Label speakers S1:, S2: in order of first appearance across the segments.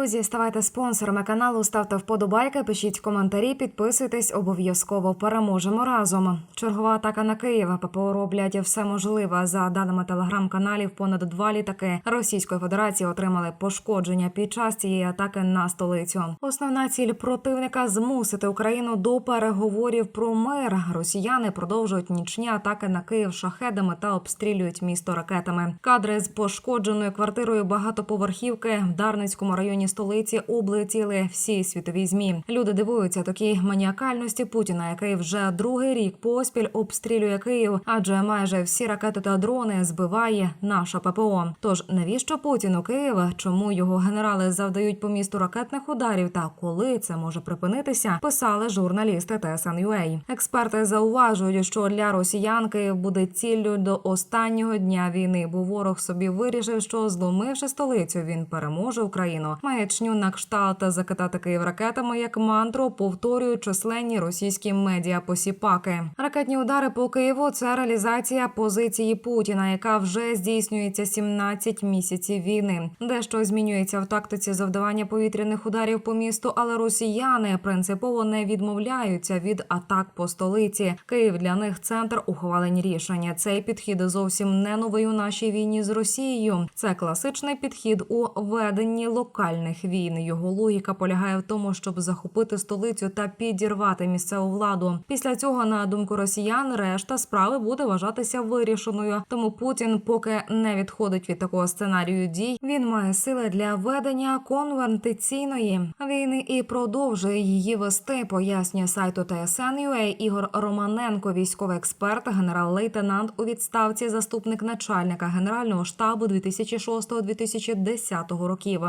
S1: Друзі, ставайте спонсорами каналу, ставте вподобайки, пишіть коментарі, підписуйтесь, обов'язково переможемо разом. Чергова атака на Київ. ППО роблять все можливе. За даними телеграм-каналів, понад два літаки Російської Федерації отримали пошкодження під час цієї атаки на столицю. Основна ціль противника змусити Україну до переговорів про мир. Росіяни продовжують нічні атаки на Київ шахедами та обстрілюють місто ракетами. Кадри з пошкодженою квартирою багатоповерхівки в Дарницькому районі столиці облетіли всі світові змі. Люди дивуються такій маніакальності Путіна, який вже другий рік поспіль обстрілює Київ, адже майже всі ракети та дрони збиває наша ППО. Тож навіщо Путіну Київ? Чому його генерали завдають по місту ракетних ударів? Та коли це може припинитися? Писали журналісти TSN.ua. Експерти зауважують, що для росіян Київ буде ціллю до останнього дня війни, бо ворог собі вирішив, що зломивши столицю, він переможе Україну. Маячню на кшталт закидати Київ ракетами як мантру повторюють численні російські медіа посіпаки. Ракетні удари по Києву це реалізація позиції Путіна, яка вже здійснюється 17 місяців війни. Дещо змінюється в тактиці завдавання повітряних ударів по місту, але росіяни принципово не відмовляються від атак по столиці. Київ для них центр ухвалень рішення. Цей підхід зовсім не новий у нашій війні з Росією. Це класичний підхід у веденні локальних війн. Його логіка полягає в тому, щоб захопити столицю та підірвати місцеву владу. Після цього, на думку росіян, решта справи буде вважатися вирішеною. Тому Путін поки не відходить від такого сценарію дій. Він має сили для ведення конвертиційної війни і продовжує її вести. Пояснює сайту TSN.ua Ігор Романенко, військовий експерт, генерал-лейтенант у відставці, заступник начальника генерального штабу 2006-2010 років.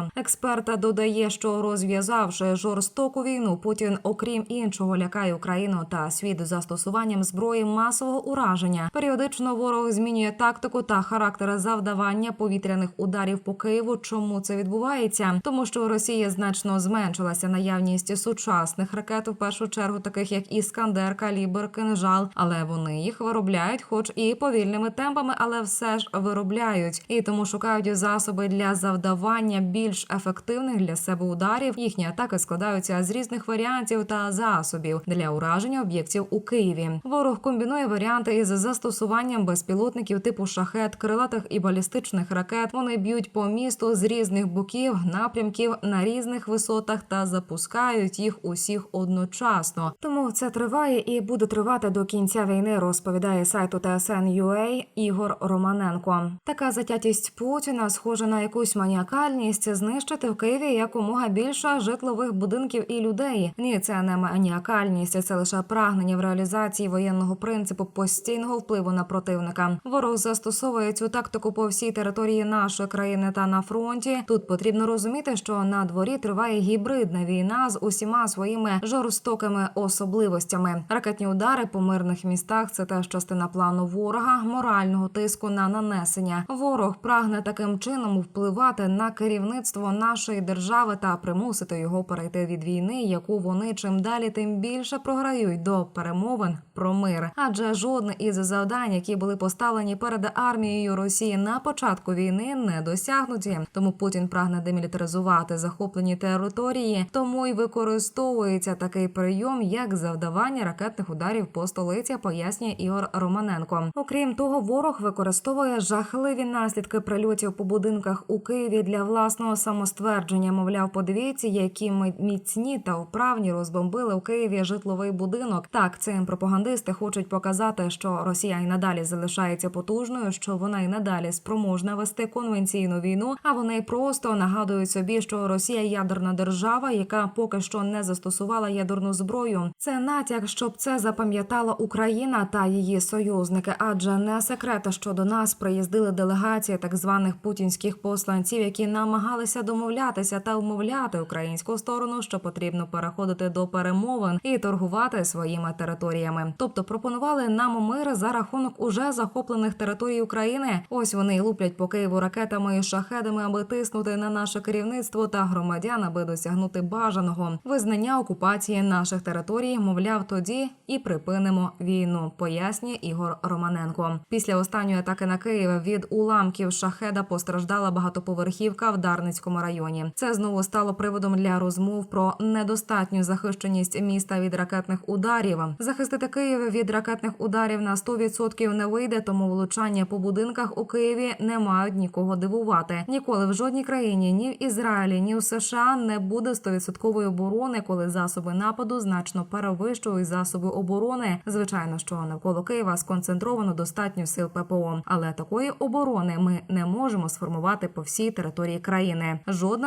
S1: Експерта додає, що розв'язавши жорстоку війну, Путін, окрім іншого, лякає Україну та світ застосуванням зброї масового ураження. Періодично ворог змінює тактику та характер завдавання повітряних ударів по Києву. Чому це відбувається? Тому що у Росії значно зменшилася наявність сучасних ракет, в першу чергу, таких як Іскандер, Калібр, Кинжал, але вони їх виробляють, хоч і повільними темпами, але все ж виробляють і тому шукають засоби для завдавання більш ефективних для себе ударів. Їхні атаки складаються з різних варіантів та засобів для ураження об'єктів у Києві. Ворог комбінує варіанти із застосуванням безпілотників типу шахет, крилатих і балістичних ракет. Вони б'ють по місту з різних боків, напрямків на різних висотах та запускають їх усіх одночасно. Тому це триває і буде тривати до кінця війни. Розповідає сайту TSN.ua Ігор Романенко. Така затятість Путіна схожа на якусь маніакальність знищити в Києві якомога більше житлових будинків і людей. Ні, це не маніакальність, це лише прагнення в реалізації воєнного принципу постійного впливу на противника. Ворог застосовує цю тактику по всій території нашої країни та на фронті. Тут потрібно розуміти, що на дворі триває гібридна війна з усіма своїми жорстокими особливостями. Ракетні удари по мирних містах це теж частина плану ворога, морального тиску на нанесення. Ворог прагне таким чином впливати на керівництво нашої держави та примусити його перейти від війни, яку вони чим далі, тим більше програють до перемовин про мир. Адже жодне із завдань, які були поставлені перед армією Росії на початку війни, не досягнуті. Тому Путін прагне демілітаризувати захоплені території, тому й використовується такий прийом, як завдавання ракетних ударів по столиці, пояснює Ігор Романенко. Окрім того, ворог використовує жахливі наслідки прильотів по будинках у Києві для власного самоствердження. Мовляв, подивіться, які ми міцні та вправні розбомбили у Києві житловий будинок. Так, цим пропагандисти хочуть показати, що Росія і надалі залишається потужною, що вона і надалі спроможна вести конвенційну війну. А вони просто нагадують собі, що Росія ядерна держава, яка поки що не застосувала ядерну зброю. Це натяк, щоб це запам'ятала Україна та її союзники, адже не секрет, що до нас приїздили делегації так званих путінських посланців, які намагалися домовлятися та вмовляти українську сторону, що потрібно переходити до перемовин і торгувати своїми територіями. Тобто пропонували нам мир за рахунок уже захоплених територій України. Ось вони луплять по Києву ракетами і шахедами, аби тиснути на наше керівництво та громадян, аби досягнути бажаного визнання окупації наших територій. Мовляв, тоді і припинимо війну. Пояснює Ігор Романенко. Після останньої атаки на Київ від уламків шахеда постраждала багатоповерхівка в Дарницькому районі. Регіоні. Це знову стало приводом для розмов про недостатню захищеність міста від ракетних ударів. Захистити Київ від ракетних ударів на 100% не вийде, тому влучання по будинках у Києві не мають нікого дивувати. Ніколи в жодній країні, ні в Ізраїлі, ні в США не буде 100% оборони, коли засоби нападу значно перевищують засоби оборони. Звичайно, що навколо Києва сконцентровано достатньо сил ППО, але такої оборони ми не можемо сформувати по всій території країни.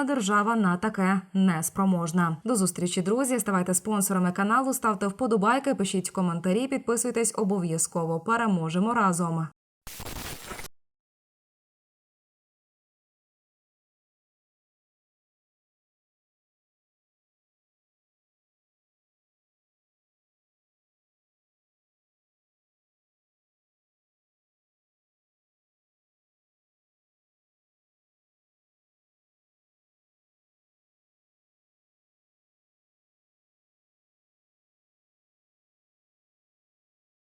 S1: Держава на таке не спроможна. До зустрічі, друзі. Ставайте спонсорами каналу, ставте вподобайки, пишіть коментарі, підписуйтесь обов'язково. Переможемо разом.